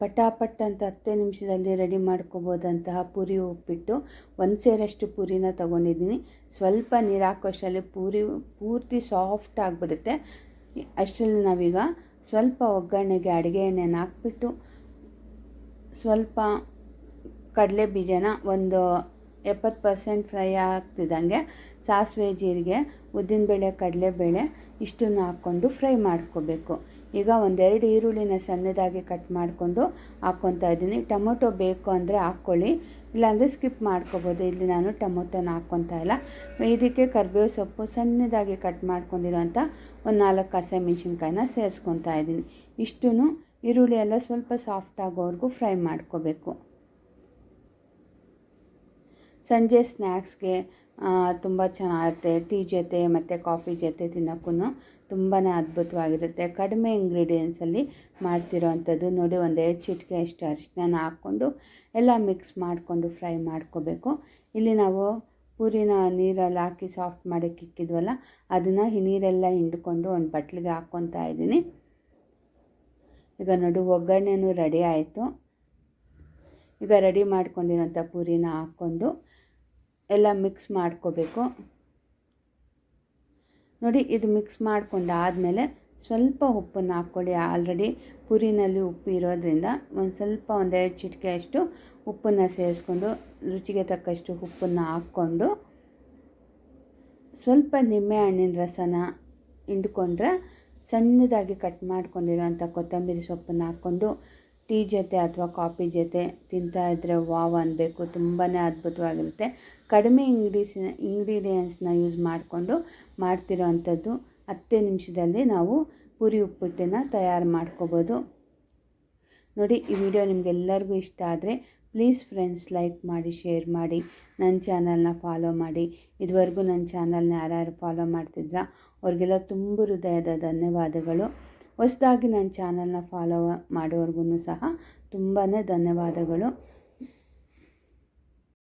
ಪಟಾಪಟ್ ಅಂತ ಹತ್ತೇ ನಿಮಿಷದಲ್ಲಿ ರೆಡಿ ಮಾಡ್ಕೋಬೋದಂತಹ ಪೂರಿ ಉಪ್ಪಿಟ್ಟು. ಒಂದು ಸೇರಷ್ಟು ಪೂರಿನ ತೊಗೊಂಡಿದ್ದೀನಿ. ಸ್ವಲ್ಪ ನೀರು ಪೂರಿ ಪೂರ್ತಿ ಸಾಫ್ಟ್ ಆಗಿಬಿಡುತ್ತೆ. ಅಷ್ಟರಲ್ಲಿ ನಾವೀಗ ಸ್ವಲ್ಪ ಒಗ್ಗರಣೆಗೆ ಅಡುಗೆ ಎಣ್ಣೆನ ಹಾಕ್ಬಿಟ್ಟು ಸ್ವಲ್ಪ ಕಡಲೆ ಬೀಜನ ಒಂದು ಎಪ್ಪತ್ತು ಪರ್ಸೆಂಟ್ ಫ್ರೈ ಆಗ್ತಿದ್ದಂಗೆ ಸಾಸಿವೆ ಜೀರಿಗೆ, ಉದ್ದಿನಬೇಳೆ, ಕಡಲೆಬೇಳೆ ಇಷ್ಟನ್ನು ಹಾಕ್ಕೊಂಡು ಫ್ರೈ ಮಾಡ್ಕೋಬೇಕು. ಈಗ ಒಂದೆರಡು ಈರುಳ್ಳಿನ ಸಣ್ಣದಾಗಿ ಕಟ್ ಮಾಡಿಕೊಂಡು ಹಾಕ್ಕೊತಾ ಇದ್ದೀನಿ. ಟೊಮೊಟೊ ಬೇಕು ಅಂದರೆ ಹಾಕ್ಕೊಳ್ಳಿ. ಇಲ್ಲಾಂದರೆ ಸ್ಕಿಪ್ ಮಾಡ್ಕೋಬೋದು. ಇಲ್ಲಿ ನಾನು ಟೊಮೊಟೊನ ಹಾಕ್ಕೊತಾ ಇಲ್ಲ. ಇದಕ್ಕೆ ಕರಿಬೇವು ಸೊಪ್ಪು ಸಣ್ಣದಾಗಿ ಕಟ್ ಮಾಡ್ಕೊಂಡಿರೋಂಥ ಒಂದು ನಾಲ್ಕು ಹಸಿಮೆಣ್ಸಿನ್ಕಾಯಿನ ಸೇರಿಸ್ಕೊತಾ ಇದ್ದೀನಿ. ಇಷ್ಟೂ ಈರುಳ್ಳಿ ಎಲ್ಲ ಸ್ವಲ್ಪ ಸಾಫ್ಟ್ ಆಗೋವರೆಗೂ ಫ್ರೈ ಮಾಡ್ಕೋಬೇಕು. ಸಂಜೆ ಸ್ನ್ಯಾಕ್ಸ್ಗೆ ತುಂಬ ಚೆನ್ನಾಗಿರುತ್ತೆ ಟೀ ಜೊತೆ ಮತ್ತು ಕಾಫಿ ಜೊತೆ ತಿನ್ನೋಕ್ಕೂ ತುಂಬಾ ಅದ್ಭುತವಾಗಿರುತ್ತೆ. ಕಡಿಮೆ ಇಂಗ್ರೀಡಿಯೆಂಟ್ಸಲ್ಲಿ ಮಾಡ್ತಿರೋ ಅಂಥದ್ದು ನೋಡಿ, ಒಂದು ಚಿಟಿಕೆ ಅಷ್ಟು ಅರಿಶಿನ ಹಾಕ್ಕೊಂಡು ಎಲ್ಲ ಮಿಕ್ಸ್ ಮಾಡಿಕೊಂಡು ಫ್ರೈ ಮಾಡ್ಕೋಬೇಕು. ಇಲ್ಲಿ ನಾವು ಪೂರಿನ ನೀರಲ್ಲಿ ಹಾಕಿ ಸಾಫ್ಟ್ ಮಾಡೋಕ್ಕೆ ಇಕ್ಕಿದ್ವಲ್ಲ ಅದನ್ನು ಈ ನೀರೆಲ್ಲ ಹಿಂಡ್ಕೊಂಡು ಒಂದು ಬಟ್ಲಿಗೆ ಹಾಕ್ಕೊತಾ ಇದ್ದೀನಿ. ಈಗ ನೋಡಿ, ಒಗ್ಗರಣೆನೂ ರೆಡಿ ಆಯಿತು. ಈಗ ರೆಡಿ ಮಾಡ್ಕೊಂಡಿರೋಂಥ ಪೂರಿನ ಹಾಕ್ಕೊಂಡು ಎಲ್ಲ ಮಿಕ್ಸ್ ಮಾಡ್ಕೋಬೇಕು. ನೋಡಿ, ಇದು ಮಿಕ್ಸ್ ಮಾಡ್ಕೊಂಡು ಆದಮೇಲೆ ಸ್ವಲ್ಪ ಉಪ್ಪನ್ನು ಹಾಕ್ಕೊಳ್ಳಿ. ಆಲ್ರೆಡಿ ಪುರಿನಲ್ಲಿ ಉಪ್ಪು ಇರೋದ್ರಿಂದ ಒಂದು ಸ್ವಲ್ಪ ಒಂದೆರಡು ಚಿಟಿಕೆ ಅಷ್ಟು ಉಪ್ಪನ್ನು ಸೇರಿಸ್ಕೊಂಡು ರುಚಿಗೆ ತಕ್ಕಷ್ಟು ಉಪ್ಪನ್ನು ಹಾಕ್ಕೊಂಡು ಸ್ವಲ್ಪ ನಿಂಬೆ ಹಣ್ಣಿನ ರಸನ ಹಿಂಡ್ಕೊಂಡ್ರೆ ಸಣ್ಣದಾಗಿ ಕಟ್ ಮಾಡ್ಕೊಂಡಿರೋಂಥ ಕೊತ್ತಂಬರಿ ಸೊಪ್ಪನ್ನು ಹಾಕ್ಕೊಂಡು ಟೀ ಜೊತೆ ಅಥವಾ ಕಾಫಿ ಜೊತೆ ತಿಂತಾ ಇದ್ದರೆ ವಾವ್ ಅನ್ನಬೇಕು ತುಂಬಾ ಅದ್ಭುತವಾಗಿರುತ್ತೆ. ಕಡಿಮೆ ಇಂಗ್ರೀಸ್ ಇಂಗ್ರೀಡಿಯೆಂಟ್ಸ್ನ ಯೂಸ್ ಮಾಡಿಕೊಂಡು ಮಾಡ್ತಿರೋ ಅಂಥದ್ದು ಹತ್ತೇ ನಿಮಿಷದಲ್ಲಿ ನಾವು ಪುರಿ ಉಪ್ಪಿಟ್ಟನ್ನು ತಯಾರು ಮಾಡ್ಕೋಬೋದು. ನೋಡಿ, ಈ ವಿಡಿಯೋ ನಿಮಗೆಲ್ಲರಿಗೂ ಇಷ್ಟ ಆದರೆ ಪ್ಲೀಸ್ ಫ್ರೆಂಡ್ಸ್ ಲೈಕ್ ಮಾಡಿ, ಶೇರ್ ಮಾಡಿ ನನ್ನ ಚಾನಲ್ನ ಫಾಲೋ ಮಾಡಿ. ಇದುವರೆಗೂ ನನ್ನ ಚಾನಲ್ನ ಯಾರ್ಯಾರು ಫಾಲೋ ಮಾಡ್ತಿದ್ರ, ಅವ್ರಿಗೆಲ್ಲ ತುಂಬ ಹೃದಯದ ಧನ್ಯವಾದಗಳು. ಹೊಸದಾಗಿ ನನ್ನ ಚಾನಲ್ನ ಫಾಲೋ ಮಾಡೋರ್ಗು ಸಹ ತುಂಬಾ ಧನ್ಯವಾದಗಳು.